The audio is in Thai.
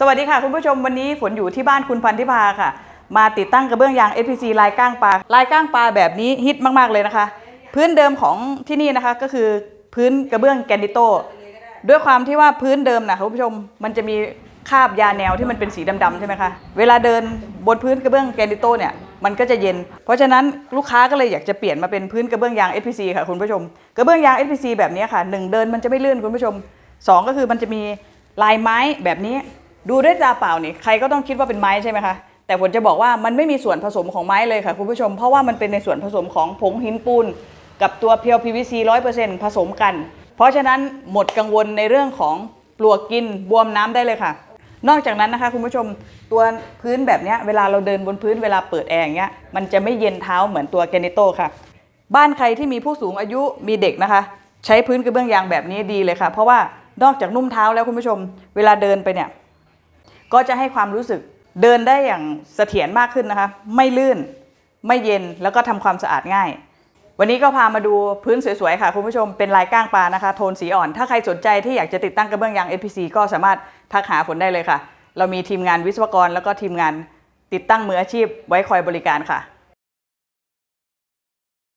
สวัสดีค่ะคุณผู้ชมวันนี้ฝนอยู่ที่บ้านคุณพันธิพาค่ะ มาติดตั้งกระเบื้องยาง SPC ลายก้างปลาลายก้างปลาแบบนี้ฮิตมากๆเลยนะคะ พื้นเดิมของที่นี่นะคะก็คือพื้นกระเบื้องแกนดิโตด้วยความที่ว่าพื้นเดิมนะคุณผู้ชมมันจะมีคาบยาแนวที่มันเป็นสีดำๆใช่ไหมคะเวลาเดินบนพื้นกระเบื้องแกนดิโตเนี่ยมันก็จะเย็น เพราะฉะนั้นลูกค้าก็เลยอยากจะเปลี่ยนมาเป็นพื้นกระเบื้องยาง SPC ค่ะคุณผู้ชมกระเบื้องยาง SPC แบบนี้ค่ะหนึ่งเดินมันจะไม่ลื่นคุณผู้ชมสองก็คือมันจะมีลายไม้แบบนี้ ดูด้วยตาเปล่านี่ใครก็ต้องคิดว่าเป็นไม้ใช่ไหมคะแต่ผมจะบอกว่ามันไม่มีส่วนผสมของไม้เลยค่ะคุณผู้ชม เพราะว่ามันเป็นในส่วนผสมของผงหินปูน กับตัวเพียว PVC 100%ผสมกัน เพราะฉะนั้นหมดกังวลในเรื่องของปลวกกินบวมน้ำได้เลยค่ะ นอกจากนั้นนะคะคุณผู้ชมตัวพื้นแบบเนี้ยเวลาเราเดินบนพื้นเวลาเปิดแอร์อย่างเงี้ยมันจะไม่เย็นเท้าเหมือนตัวแกนิโตค่ะ บ้านใครที่มีผู้สูงอายุมีเด็กนะคะ ใช้พื้นกระเบื้องยางแบบนี้ดีเลยค่ะ เพราะว่านอกจากนุ่มเท้าแล้วคุณผู้ชม เวลาเดินไปเนี่ย ก็จะให้ความรู้สึกเดินได้อย่างเสถียรมากขึ้นนะคะ ไม่ลื่น ไม่เย็นแล้วก็ทำความสะอาดง่าย วันนี้ก็พามาดูพื้นสวยๆค่ะคุณผู้ชมเป็นลายก้างปลานะคะ โทนสีอ่อน ถ้าใครสนใจที่อยากจะติดตั้งกระเบื้องยาง FPC ก็สามารถทักหาฝนได้เลยค่ะ เรามีทีมงานวิศวกร แล้วก็ทีมงานติดตั้งมืออาชีพไว้คอยบริการค่ะ